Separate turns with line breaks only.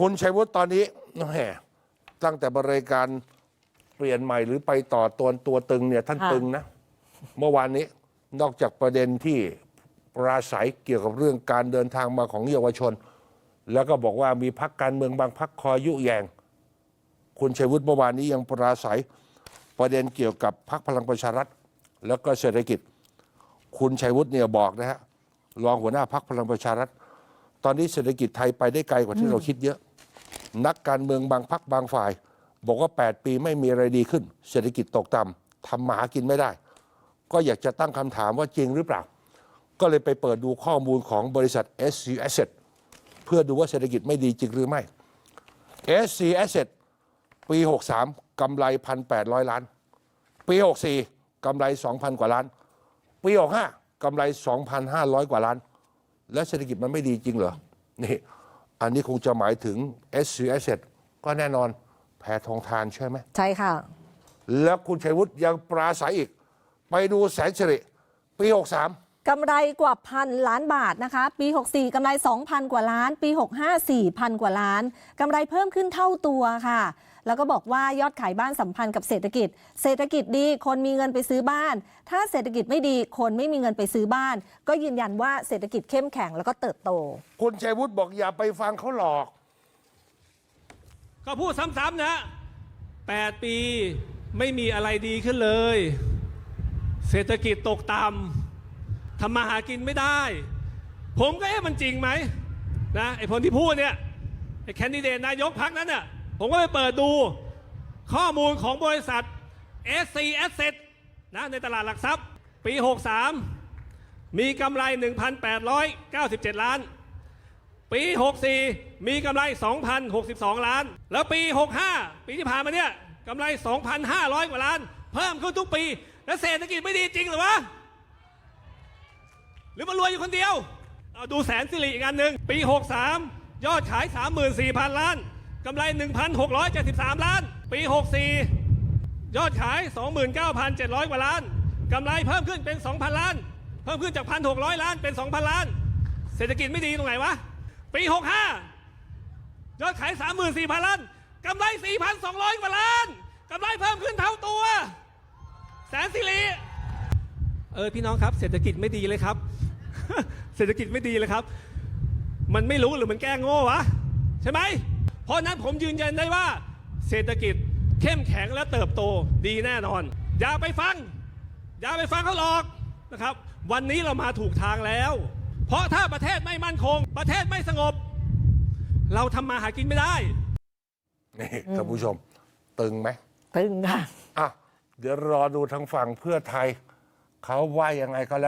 คุณชัยวุฒิตอนนี้แหมตั้งแต่บริการเปลี่ยนใหม่หรือไปต่อตัวตัวตึงเนี่ยท่าน
ค่ะ
ตึงนะ เมื่อวานนี้นอกจากประเด็นที่ปราศัยเกี่ยวกับเรื่องการเดินทางมาของเยาวชน แล้วก็บอกว่ามีพักการเมืองบางพักคอยยุแยง คุณชัยวุฒิเมื่อวานนี้ยังปราศัยประเด็นเกี่ยวกับพักพลังประชารัฐ แล้วก็เศรษฐกิจ คุณชัยวุฒิเนี่ยบอกนะฮะรองหัวหน้าพักพลังประชารัฐ ตอนนี้เศรษฐกิจไทยไปได้ไกลกว่าที่เราคิดเยอะ นักการเมืองบางพักบางฝ่าย บอกว่า 8 ปีไม่มีอะไรดีขึ้น เศรษฐกิจตกต่ำทำมาหากินไม่ได้ ก็อยากจะตั้งคำถามว่าจริงหรือเปล่า ก็เลยไปเปิดดูข้อมูลของบริษัท SC Asset เพื่อดูว่าเศรษฐกิจไม่ดีจริงหรือไม่ SC Asset ปี 63กำไร 1,800 ล้าน ปี 64กำไร 2,000 กว่าล้าน ปี65กำไร 2,500 กว่าล้าน แล้วเศรษฐกิจมันไม่ดีจริงเหรอนี่ อันนี้คงจะหมายถึง SC Asset ก็แน่นอนแพทองทานใช่ไหม
ใช่ค่ะ
แล้วคุณชัยวุฒิยังปราศัยอีก ไปดูแสนสิริปี 63
กำไรกว่าพันล้านบาทนะคะ ปี 64 กำไร 2,000 กว่าล้าน ปี 65 4,000 กว่าล้าน กำไรเพิ่มขึ้นเท่าตัวค่ะ แล้วก็บอกว่ายอดขายบ้านสัมพันธ์กับเศรษฐกิจ เศรษฐกิจดีคนมีเงินไปซื้อบ้าน ถ้าเศรษฐกิจไม่ดีคนไม่มีเงินไปซื้อบ้าน ก็ยืนยันว่าเศรษฐกิจเข้มแข็งแล้วก็เติบโต
คุณชัยวุฒิบอกอย่าไปฟังเขาหลอก
ก็พูดซ้ำๆนะแปดปีไม่มีอะไรดีขึ้นเลย เศรษฐกิจตกต่ำ ทำมาหากินไม่ได้ ผมก็เอ๊ะมันจริงไหมนะไอ้คนที่พูดเนี่ยไอ้แคนดิเดตนายกพักนั้นเนี่ยผมก็ไปเปิดดูข้อมูลของบริษัท SC Asset นะในตลาดหลักทรัพย์ ปี 63 มีกำไร 1,897 ล้าน ปี 64 มีกำไร 2,062 ล้าน แล้วปี 65 ปีที่ผ่านมาเนี่ยกำไร 2,500 กว่าล้าน เพิ่มขึ้นทุกปี แล้วเศรษฐกิจไม่ดีจริงหรือวะ หรือมันรวยอยู่คนเดียว เอาดูแสนสิริอีกอันหนึ่งปี 63 ยอดขาย 34,000 ล้านกำไร 1,673 ล้าน ปี 64 ยอดขาย 29,700 กว่าล้าน กำไรเพิ่มขึ้นเป็น 2,000 ล้าน เพิ่มขึ้นจาก 1,600 ล้านเป็น 2,000 ล้าน เศรษฐกิจไม่ดีตรงไหนวะ ปี 65 ยอดขาย 34,000 ล้าน กำไร 4,200 กว่าล้าน กำไรเพิ่มขึ้นเท่าตัว แสนสิริ เออพี่น้องครับเศรษฐกิจไม่ดีเลยครับ เศรษฐกิจไม่ดีเลยครับ มันไม่รู้หรือมันแกล้งโง่วะใช่ไหมเพราะฉะนั้นผมยืนยันได้ว่า เศรษฐกิจเข้มแข็งและเติบโตดีแน่นอน อย่าไปฟัง อย่าไปฟังเขาหลอกนะครับ วันนี้เรามาถูกทางแล้ว เพราะถ้าประเทศไม่มั่นคง ประเทศไม่สงบ เราทำมาหากินไม่ได้
นี่ท่านผู้ชม ตึงไหม
ตึงค่ะ
อะ เดี๋ยวรอดูทางฝั่งเพื่อไทย เขาว่ายังไงก็แล้ว